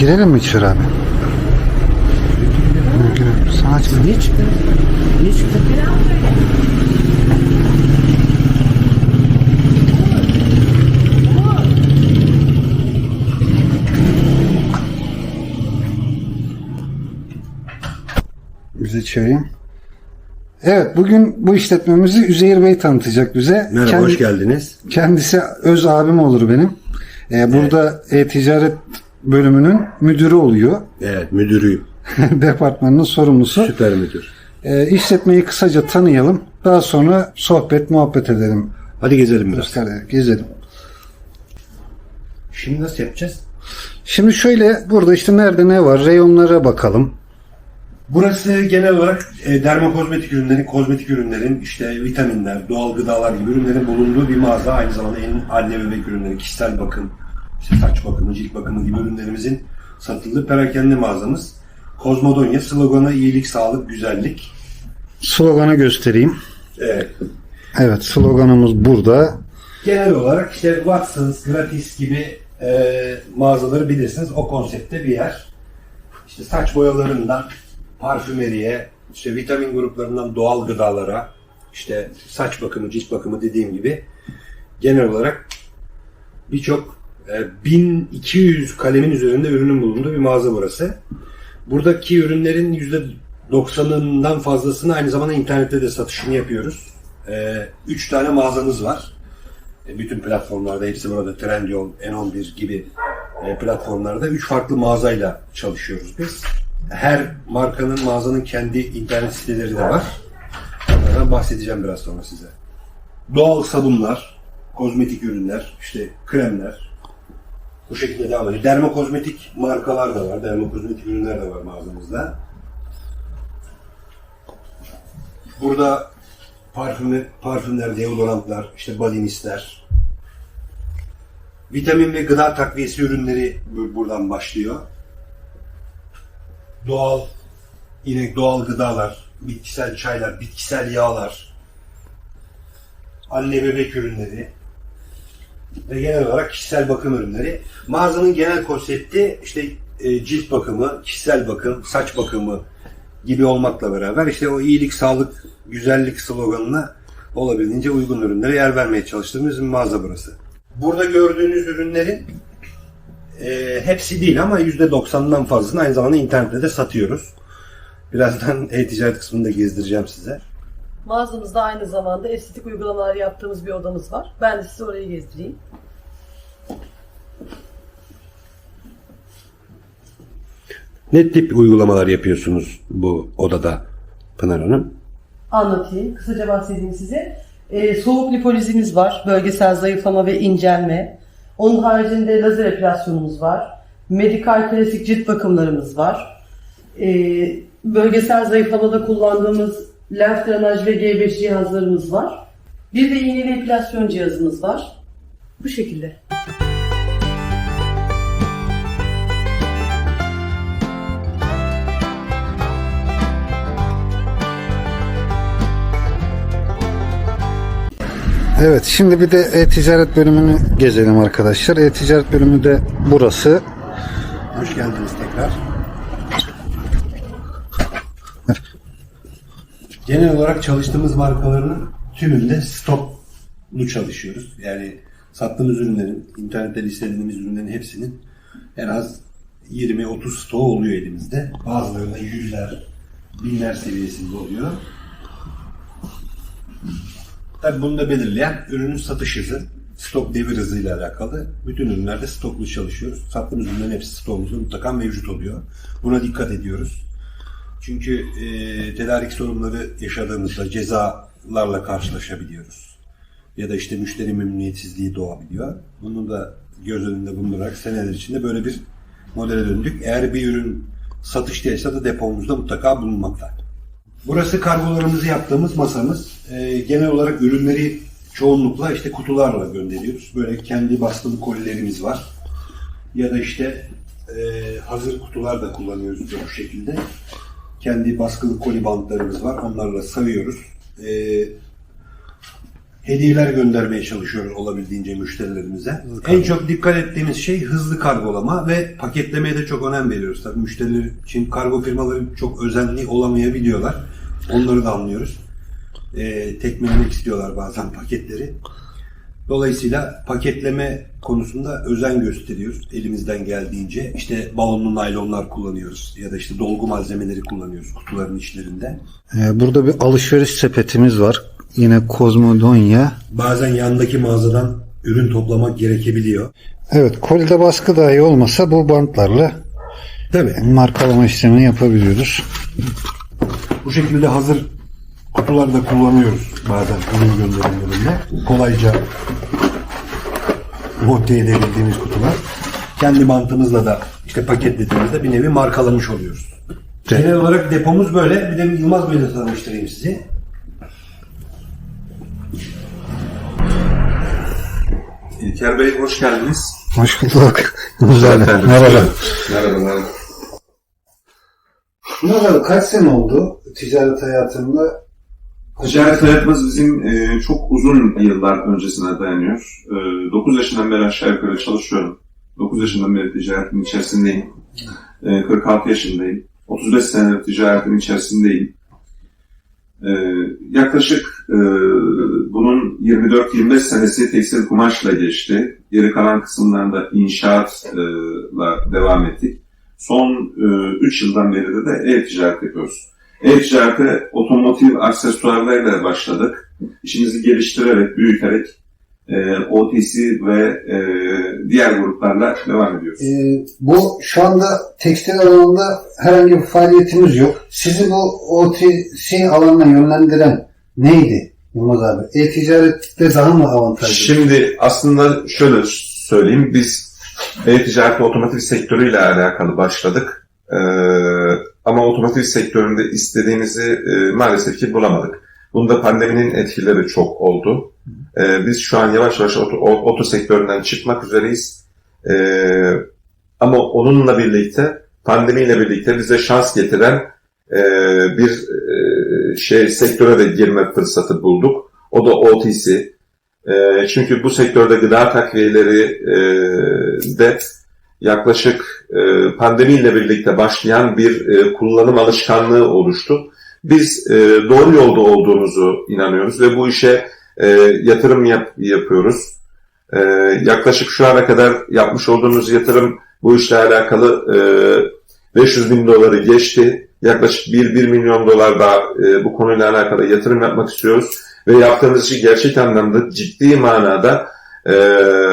Girelim mi içeri abi? Girelim. Sana aç. Niye çıktın? Niye çıktın? Bize çevireyim. Evet bugün bu işletmemizi Üzeyir Bey tanıtacak bize. Merhaba, Kendi- hoş geldiniz. Kendisi öz abim olur benim. Ee, burada e-ticaret bölümünün müdürü oluyor. Evet, müdürüyüm. Departmanının sorumlusu. Süper müdür. Ee, işletmeyi kısaca tanıyalım. Daha sonra sohbet muhabbet edelim. Hadi gezelim biraz. Gezelim. Şimdi nasıl yapacağız? Şimdi şöyle burada işte nerede ne var reyonlara bakalım. Burası genel olarak e, dermokozmetik ürünlerin, kozmetik ürünlerin, işte vitaminler, doğal gıdalar gibi ürünlerin bulunduğu bir mağaza. Aynı zamanda en anne bebek ürünleri, kişisel bakım, işte saç bakımı, cilt bakımı gibi ürünlerimizin satıldığı perakende mağazamız. Kozmodonya sloganı iyilik, sağlık, güzellik. Sloganı göstereyim. Evet. Evet sloganımız burada. Genel olarak işte Watsons, Gratis gibi e, mağazaları bilirsiniz. O konseptte bir yer. İşte saç boyalarından parfümeriye, işte vitamin gruplarından doğal gıdalara, işte saç bakımı, cilt bakımı dediğim gibi genel olarak birçok 1200 kalemin üzerinde ürünün bulunduğu bir mağaza burası. Buradaki ürünlerin %90'ından fazlasını aynı zamanda internette de satışını yapıyoruz. 3 tane mağazamız var. E, bütün platformlarda hepsi burada Trendyol, N11 gibi e, platformlarda 3 farklı mağazayla çalışıyoruz biz. Her markanın, mağazanın kendi internet siteleri de var. Onlardan bahsedeceğim biraz sonra size. Doğal sabunlar, kozmetik ürünler, işte kremler. Bu şekilde devam ediyor. Dermokozmetik markalar da var, dermokozmetik ürünler de var mağazamızda. Burada parfümler, parfümler, deodorantlar, işte body mistler, vitamin ve gıda takviyesi ürünleri bu- buradan başlıyor. Doğal, yine doğal gıdalar, bitkisel çaylar, bitkisel yağlar, anne bebek ürünleri ve genel olarak kişisel bakım ürünleri. Mağazanın genel konsepti işte e, cilt bakımı, kişisel bakım, saç bakımı gibi olmakla beraber işte o iyilik, sağlık, güzellik sloganına olabildiğince uygun ürünlere yer vermeye çalıştığımız bir mağaza burası. Burada gördüğünüz ürünlerin e, hepsi değil ama %90'dan fazlasını aynı zamanda internette de satıyoruz. Birazdan e-ticaret kısmını da gezdireceğim size. Mağazamızda aynı zamanda estetik uygulamalar yaptığımız bir odamız var. Ben de size orayı gezdireyim. Ne tip uygulamalar yapıyorsunuz bu odada Pınar Hanım? Anlatayım, kısaca bahsedeyim size. Ee, soğuk lipolizimiz var, bölgesel zayıflama ve incelme. Onun haricinde lazer epilasyonumuz var. Medikal klasik cilt bakımlarımız var. Ee, bölgesel zayıflamada kullandığımız lenf drenaj ve G5 cihazlarımız var. Bir de iğneli epilasyon cihazımız var. Bu şekilde. Evet şimdi bir de e-ticaret bölümünü gezelim arkadaşlar. E-ticaret bölümü de burası. Hoş geldiniz tekrar. Genel olarak çalıştığımız markaların tümünde stoklu çalışıyoruz. Yani sattığımız ürünlerin, internette listelediğimiz ürünlerin hepsinin en az 20-30 stoğu oluyor elimizde. Bazılarında yüzler, binler seviyesinde oluyor. Tabii bunu da belirleyen ürünün satış hızı, stok devir hızıyla alakalı. Bütün ürünlerde stoklu çalışıyoruz. Sattığımız ürünlerin hepsi stoğumuzda mutlaka mevcut oluyor. Buna dikkat ediyoruz. Çünkü e, tedarik sorunları yaşadığımızda cezalarla karşılaşabiliyoruz. Ya da işte müşteri memnuniyetsizliği doğabiliyor. Bunu da göz önünde bulundurarak seneler içinde böyle bir modele döndük. Eğer bir ürün satıştaysa da depomuzda mutlaka bulunmakta. Burası kargolarımızı yaptığımız masamız. Ee, genel olarak ürünleri çoğunlukla işte kutularla gönderiyoruz. Böyle kendi baskılı kolilerimiz var. Ya da işte e, hazır kutular da kullanıyoruz bu şekilde. Kendi baskılı koli bantlarımız var. Onlarla sarıyoruz. Ee, hediyeler göndermeye çalışıyoruz olabildiğince müşterilerimize. En çok dikkat ettiğimiz şey hızlı kargolama ve paketlemeye de çok önem veriyoruz. Tabii müşteriler için kargo firmaları çok özenli olamayabiliyorlar. Onları da anlıyoruz. Ee, tekmelemek istiyorlar bazen paketleri. Dolayısıyla paketleme konusunda özen gösteriyoruz elimizden geldiğince. İşte balonlu naylonlar kullanıyoruz ya da işte dolgu malzemeleri kullanıyoruz kutuların içlerinde. Ee, burada bir alışveriş sepetimiz var. Yine Kozmodonya. Bazen yandaki mağazadan ürün toplamak gerekebiliyor. Evet kolide baskı dahi olmasa bu bantlarla Tabii. markalama işlemini yapabiliyoruz. Bu şekilde hazır kutularda kullanıyoruz bazen ürün gönderimlerinde. Kolayca monte edebildiğimiz kutular. Kendi bantımızla da işte paketlediğimizde bir nevi markalamış oluyoruz. Genel olarak depomuz böyle. Bir de Yılmaz Bey'le tanıştırayım sizi. İlker Bey hoş geldiniz. Hoş bulduk. Güzel. Merhaba. Merhaba, merhaba. Merhaba. Kaç sene oldu ticaret hayatında? Ticaret hayatımız bizim e, çok uzun yıllar öncesine dayanıyor. E, 9 yaşından beri aşağı yukarı çalışıyorum. 9 yaşından beri ticaretin içerisindeyim. E, 46 yaşındayım. 35 senedir ticaretin içerisindeyim. E, yaklaşık e, bunun 24-25 senesi tekstil kumaşla geçti. Geri kalan kısımlarında inşaatla devam ettik. Son 3 yıldan beri de e-ticaret yapıyoruz. E-ticarete otomotiv aksesuarlarıyla başladık. İşimizi geliştirerek, büyüterek e, OTC ve e, diğer gruplarla devam ediyoruz. Ee, bu şu anda tekstil alanında herhangi bir faaliyetimiz yok. Sizi bu OTC alanına yönlendiren neydi Yılmaz abi? E-ticarette daha mı avantajlı? Şimdi aslında şöyle söyleyeyim, biz e-ticaret otomotiv sektörüyle alakalı başladık. Ee, ama otomotiv sektöründe istediğimizi e, maalesef ki bulamadık. Bunda pandeminin etkileri çok oldu. Ee, biz şu an yavaş yavaş oto, oto sektöründen çıkmak üzereyiz. Ee, ama onunla birlikte, pandemiyle birlikte bize şans getiren e, bir e, şey sektöre de girme fırsatı bulduk. O da OTC. E, çünkü bu sektörde gıda takviyeleri e, de yaklaşık e, pandemiyle birlikte başlayan bir e, kullanım alışkanlığı oluştu. Biz e, doğru yolda olduğumuzu inanıyoruz ve bu işe e, yatırım yap, yapıyoruz. E, yaklaşık şu ana kadar yapmış olduğumuz yatırım bu işle alakalı e, 500 bin doları geçti. Yaklaşık 1-1 milyon dolar daha e, bu konuyla alakalı yatırım yapmak istiyoruz. Ve yaptığımız işi gerçek anlamda ciddi manada e,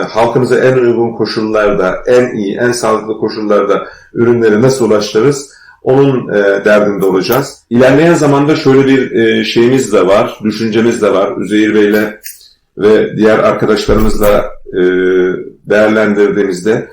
halkımıza en uygun koşullarda, en iyi, en sağlıklı koşullarda ürünleri nasıl ulaştırırız onun e, derdinde olacağız. İlerleyen zamanda şöyle bir e, şeyimiz de var, düşüncemiz de var. Üzeyir Bey'le ve diğer arkadaşlarımızla e, değerlendirdiğimizde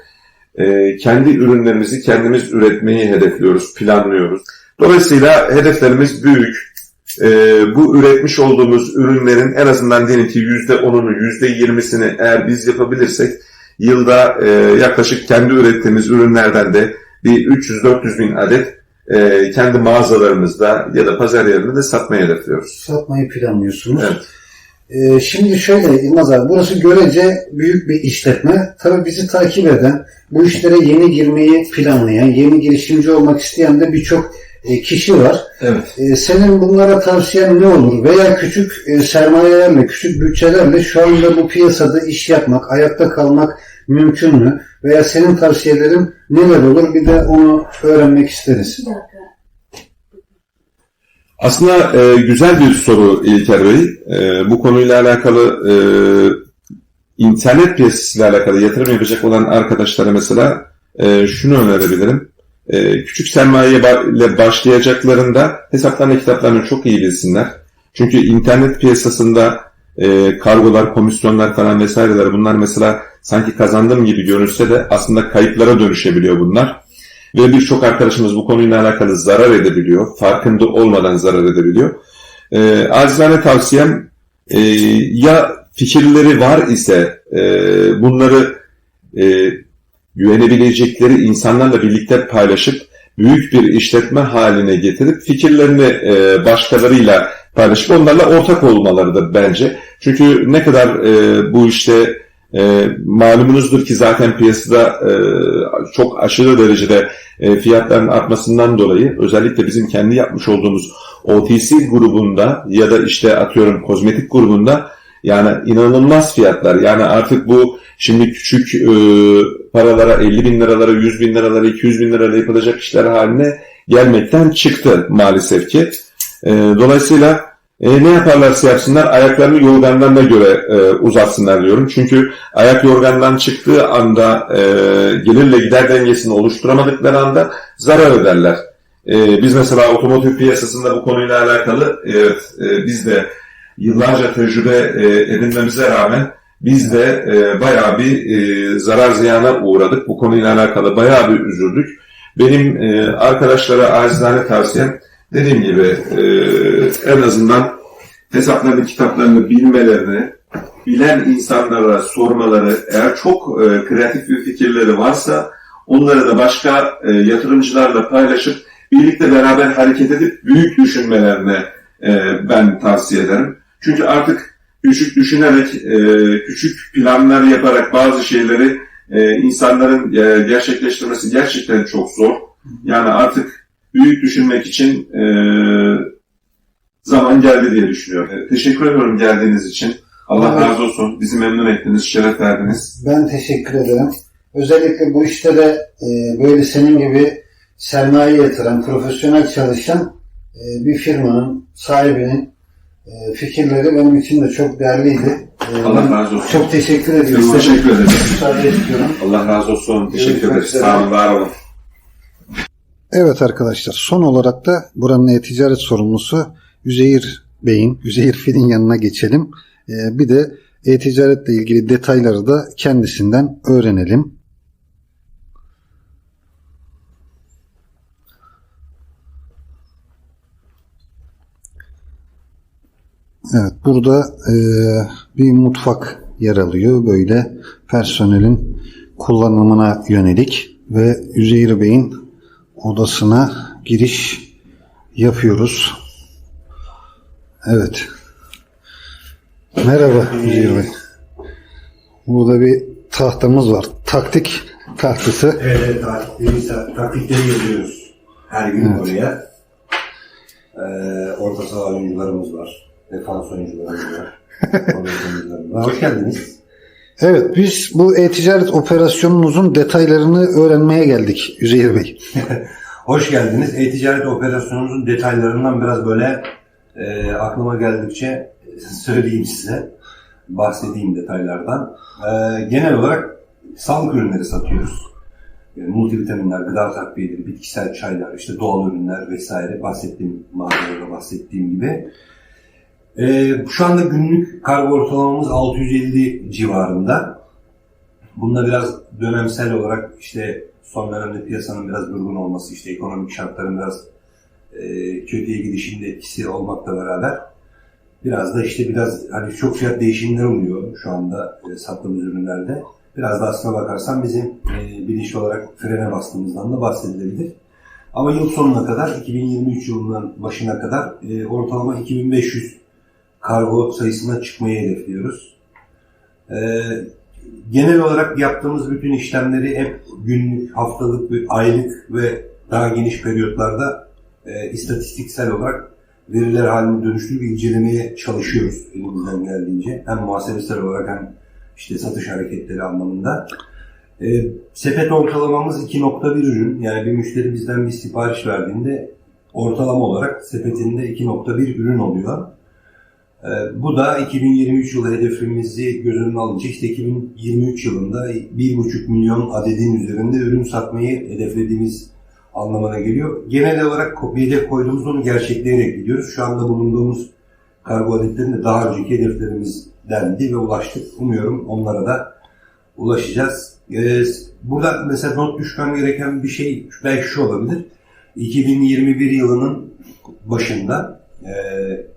e, kendi ürünlerimizi kendimiz üretmeyi hedefliyoruz, planlıyoruz. Dolayısıyla hedeflerimiz büyük. E, bu üretmiş olduğumuz ürünlerin en azından diyelim ki %10'unu, %20'sini eğer biz yapabilirsek yılda e, yaklaşık kendi ürettiğimiz ürünlerden de bir 300-400 bin adet e, kendi mağazalarımızda ya da pazar yerinde de satmayı hedefliyoruz. Satmayı planlıyorsunuz. Evet. Ee, şimdi şöyle Yılmaz abi, burası görece büyük bir işletme. Tabii bizi takip eden, bu işlere yeni girmeyi planlayan, yeni girişimci olmak isteyen de birçok e, kişi var. Evet. E, senin bunlara tavsiyen ne olur? Veya küçük e, sermayelerle, küçük bütçelerle şu anda bu piyasada iş yapmak, ayakta kalmak mümkün mü? Veya senin tavsiyelerin neler olur? Bir de onu öğrenmek isteriz. Aslında e, güzel bir soru İlker Bey. E, bu konuyla alakalı e, internet piyasasıyla alakalı yatırım yapacak olan arkadaşlara mesela e, şunu önerebilirim. E, küçük sermaye ile başlayacaklarında hesaplarını kitaplarını çok iyi bilsinler. Çünkü internet piyasasında e, kargolar, komisyonlar falan vesaireler bunlar mesela sanki kazandığım gibi görünse de aslında kayıplara dönüşebiliyor bunlar. Ve birçok arkadaşımız bu konuyla alakalı zarar edebiliyor. Farkında olmadan zarar edebiliyor. E, acizane tavsiyem e, ya fikirleri var ise e, bunları e, güvenebilecekleri insanlarla birlikte paylaşıp büyük bir işletme haline getirip fikirlerini e, başkalarıyla paylaşıp onlarla ortak olmaları da bence. Çünkü ne kadar e, bu işte e, malumunuzdur ki zaten piyasada e, çok aşırı derecede e, fiyatların artmasından dolayı özellikle bizim kendi yapmış olduğumuz OTC grubunda ya da işte atıyorum kozmetik grubunda yani inanılmaz fiyatlar. Yani artık bu şimdi küçük e, paralara 50 bin liralara, 100 bin liralara, 200 bin liralara yapılacak işler haline gelmekten çıktı maalesef ki. E, dolayısıyla e, ne yaparlarsa yapsınlar ayaklarını yorganlarına göre e, uzatsınlar diyorum. Çünkü ayak yorgandan çıktığı anda e, gelirle gider dengesini oluşturamadıkları anda zarar ederler. E, biz mesela otomotiv piyasasında bu konuyla alakalı evet, e, biz de yıllarca tecrübe e, edinmemize rağmen biz de e, bayağı bir e, zarar ziyana uğradık. Bu konuyla alakalı bayağı bir üzüldük. Benim e, arkadaşlara acizane tavsiyem dediğim gibi e, en azından hesaplarını, kitaplarını bilmelerini, bilen insanlara sormaları, eğer çok e, kreatif bir fikirleri varsa onları da başka e, yatırımcılarla paylaşıp birlikte beraber hareket edip büyük düşünmelerini e, ben tavsiye ederim. Çünkü artık küçük düşünerek, e, küçük planlar yaparak bazı şeyleri e, insanların e, gerçekleştirmesi gerçekten çok zor. Yani artık büyük düşünmek için e, zaman geldi diye düşünüyorum. E, teşekkür ediyorum geldiğiniz için. Allah Evet. razı olsun. Bizi memnun ettiniz, şeref verdiniz. Ben teşekkür ederim. Özellikle bu işte de e, böyle senin gibi sermaye yatıran, profesyonel çalışan e, bir firmanın sahibinin fikirleri benim için de çok değerliydi. E, Allah razı olsun. Çok teşekkür ediyorum. Biz teşekkür ederiz. Müsaade istiyorum. Allah razı olsun. Teşekkür ederiz. Sağ olun, var olun. Evet arkadaşlar son olarak da buranın e-ticaret sorumlusu Üzeyir Bey'in, Üzeyir Fil'in yanına geçelim. Ee, bir de e-ticaretle ilgili detayları da kendisinden öğrenelim. Evet burada e, bir mutfak yer alıyor. Böyle personelin kullanımına yönelik ve Üzeyir Bey'in odasına giriş yapıyoruz. Evet. Merhaba Üzeyir Bey. Burada bir tahtamız var. Taktik tahtası. Evet, taktikleri, taktikleri yazıyoruz. Her gün Evet. oraya. Ee, orta saha oyuncularımız var. Defans var. Hoş geldiniz. Evet biz bu e-ticaret operasyonunuzun detaylarını öğrenmeye geldik Üzeyir Bey. Hoş geldiniz. E-ticaret operasyonumuzun detaylarından biraz böyle e, aklıma geldikçe söyleyeyim size. Bahsedeyim detaylardan. E, genel olarak sağlık ürünleri satıyoruz. Yani multivitaminler, gıda takviyeleri, bitkisel çaylar, işte doğal ürünler vesaire bahsettiğim mağazada bahsettiğim gibi. E, şu anda günlük kargo ortalamamız 650 civarında. Bunda biraz dönemsel olarak işte son dönemde piyasanın biraz durgun olması, işte ekonomik şartların biraz e, kötüye gidişinde etkisi olmakla beraber biraz da işte biraz hani çok fiyat değişimler oluyor şu anda e, sattığımız ürünlerde. Biraz da aslına bakarsan bizim e, bilinçli olarak frene bastığımızdan da bahsedilebilir. Ama yıl sonuna kadar, 2023 yılının başına kadar e, ortalama 2500 kargo sayısına çıkmayı hedefliyoruz. E, genel olarak yaptığımız bütün işlemleri hep günlük, haftalık, aylık ve daha geniş periyotlarda e, istatistiksel olarak veriler haline dönüştürüp incelemeye çalışıyoruz elimizden geldiğince. Hem muhasebesel olarak hem işte satış hareketleri anlamında. E, sepet ortalamamız 2.1 ürün. Yani bir müşteri bizden bir sipariş verdiğinde ortalama olarak sepetinde 2.1 ürün oluyor. Ee, Bu da 2023 yılı hedefimizi göz önüne alınca işte 2023 yılında 1,5 milyon adedin üzerinde ürün satmayı hedeflediğimiz anlamına geliyor. Genel olarak hedef koyduğumuz onu gerçekleyerek gidiyoruz. Şu anda bulunduğumuz kargo adetlerinde daha önceki hedeflerimizdendi ve ulaştık. Umuyorum onlara da ulaşacağız. Ee, Burada mesela not düşmem gereken bir şey belki şu olabilir. 2021 yılının başında e,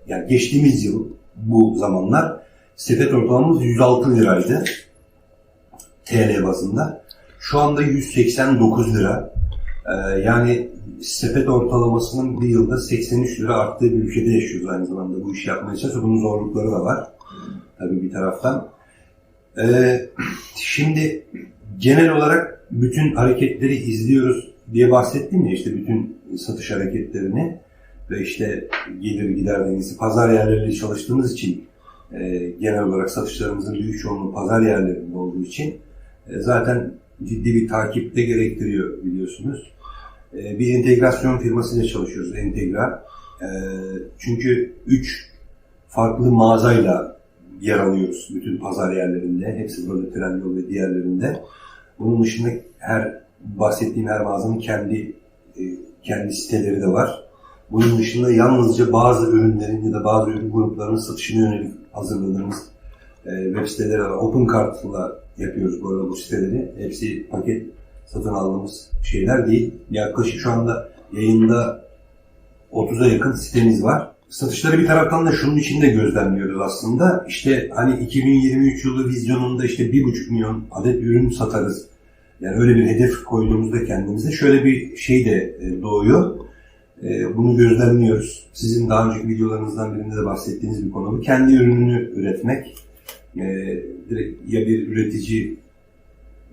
yani geçtiğimiz yıl bu zamanlar sepet ortalamamız 106 liraydı TL bazında. Şu anda 189 lira. Ee, yani sepet ortalamasının bir yılda 83 lira arttığı bir ülkede yaşıyoruz aynı zamanda bu işi yapmaya çalışıyoruz. Bunun zorlukları da var tabii bir taraftan. Ee, şimdi genel olarak bütün hareketleri izliyoruz diye bahsettim ya işte bütün satış hareketlerini ve işte gelir gider dengesi pazar yerleriyle çalıştığımız için e, genel olarak satışlarımızın büyük çoğunluğu pazar yerlerinde olduğu için e, zaten ciddi bir takip de gerektiriyor biliyorsunuz. E, bir entegrasyon firmasıyla çalışıyoruz Entegra. E, çünkü üç farklı mağazayla yer alıyoruz bütün pazar yerlerinde. Hepsi böyle Trendyol ve diğerlerinde. Bunun dışında her bahsettiğim her mağazanın kendi e, kendi siteleri de var. Bunun dışında yalnızca bazı ürünlerin ya da bazı ürün gruplarının satışına yönelik hazırladığımız e, web siteleri var. Open Cart'la yapıyoruz bu arada bu siteleri. Hepsi paket satın aldığımız şeyler değil. Yaklaşık şu anda yayında 30'a yakın sitemiz var. Satışları bir taraftan da şunun için de gözlemliyoruz aslında. İşte hani 2023 yılı vizyonunda işte 1,5 milyon adet ürün satarız. Yani öyle bir hedef koyduğumuzda kendimize şöyle bir şey de e, doğuyor. E, Bunu gözlemliyoruz. Sizin daha önceki videolarınızdan birinde de bahsettiğiniz bir konu. Kendi ürününü üretmek. E, direkt ya bir üretici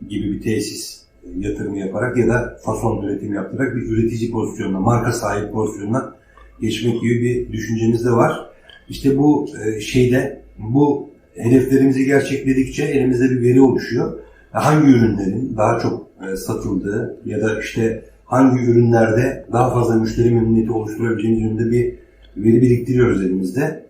gibi bir tesis e, yatırımı yaparak ya da fason üretim yaptırarak bir üretici pozisyonuna, marka sahibi pozisyonuna geçmek gibi bir düşüncemiz de var. İşte bu e, şeyde bu hedeflerimizi gerçekledikçe elimizde bir veri oluşuyor. Hangi ürünlerin daha çok satıldığı ya da işte hangi ürünlerde daha fazla müşteri memnuniyeti oluşturabileceğimiz yönünde bir veri biriktiriyoruz elimizde.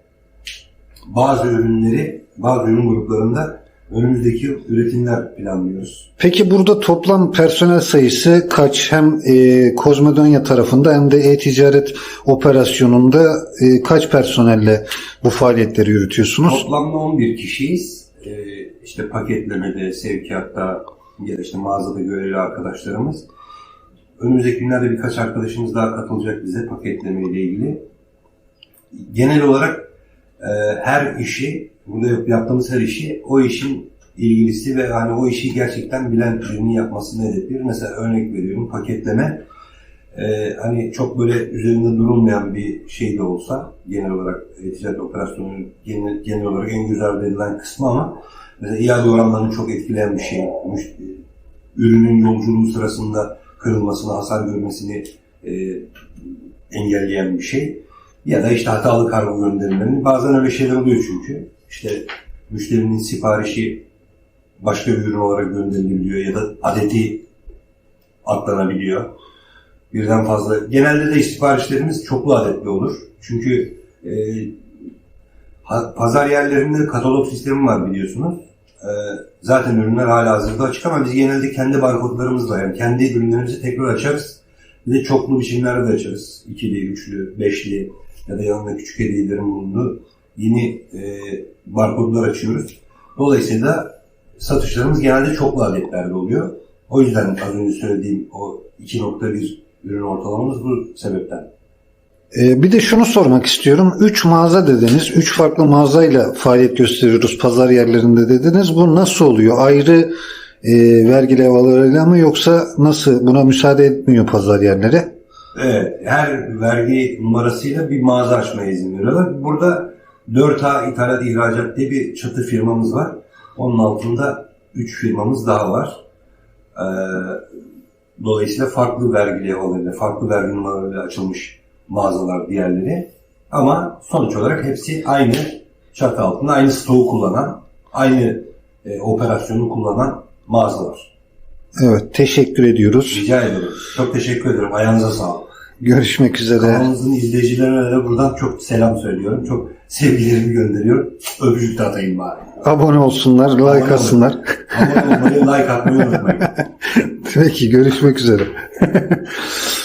Bazı ürünleri, bazı ürün gruplarında önümüzdeki yıl üretimler planlıyoruz. Peki burada toplam personel sayısı kaç? Hem e, Kozmodonya tarafında hem de e-ticaret operasyonunda e, kaç personelle bu faaliyetleri yürütüyorsunuz? Toplamda 11 kişiyiz. Ee, işte paketlemede, sevkiyatta ya işte mağazada görevli arkadaşlarımız. Önümüzdeki günlerde birkaç arkadaşımız daha katılacak bize paketleme ile ilgili. Genel olarak e, her işi, burada yap- yaptığımız her işi o işin ilgilisi ve hani o işi gerçekten bilen birinin yapmasını hedefliyoruz. Mesela örnek veriyorum paketleme. Ee, hani çok böyle üzerinde durulmayan bir şey de olsa genel olarak e, ticaret operasyonunun genel, genel olarak en göz ardı edilen kısmı ama mesela iade oranlarını çok etkileyen bir şey. Müş- Ürünün yolculuğu sırasında kırılmasını, hasar görmesini e, engelleyen bir şey. Ya da işte hatalı kargo gönderilmenin bazen öyle şeyler oluyor çünkü. İşte müşterinin siparişi başka bir ürün olarak gönderilebiliyor ya da adeti atlanabiliyor birden fazla. Genelde de siparişlerimiz çoklu adetli olur. Çünkü e, pazar yerlerinde katalog sistemi var biliyorsunuz. E, zaten ürünler hala hazırda açık ama biz genelde kendi barkodlarımızla yani kendi ürünlerimizi tekrar açarız. Bir de çoklu biçimlerde de açarız. İkili, üçlü, beşli ya da yanında küçük hediyelerin bulunduğu yeni e, barkodlar açıyoruz. Dolayısıyla satışlarımız genelde çoklu adetlerde oluyor. O yüzden az önce söylediğim o 2.1 ürün ortalamamız bu sebepten. E, bir de şunu sormak istiyorum. 3 mağaza dediniz. 3 farklı mağazayla faaliyet gösteriyoruz pazar yerlerinde dediniz. Bu nasıl oluyor? Ayrı e, vergi levhalarıyla mı yoksa nasıl? Buna müsaade etmiyor pazar yerleri. Evet, her vergi numarasıyla bir mağaza açmaya izin veriyorlar. Burada 4A İthalat İhracat diye bir çatı firmamız var. Onun altında 3 firmamız daha var. Ee, dolayısıyla farklı vergi levhalarıyla, farklı vergi numaralarıyla açılmış mağazalar diğerleri. Ama sonuç olarak hepsi aynı çatı altında, aynı stoğu kullanan, aynı e, operasyonu kullanan mağazalar. Evet, teşekkür ediyoruz. Rica ederim. Çok teşekkür ederim. Ayağınıza sağlık. Görüşmek üzere. Kanalımızın izleyicilerine de buradan çok selam söylüyorum. Çok sevgilerimi gönderiyorum. Öpücük de atayım bari. Abone olsunlar, like Abone atsınlar. Abone olmayı, like atmayı unutmayın. Peki, görüşmek üzere.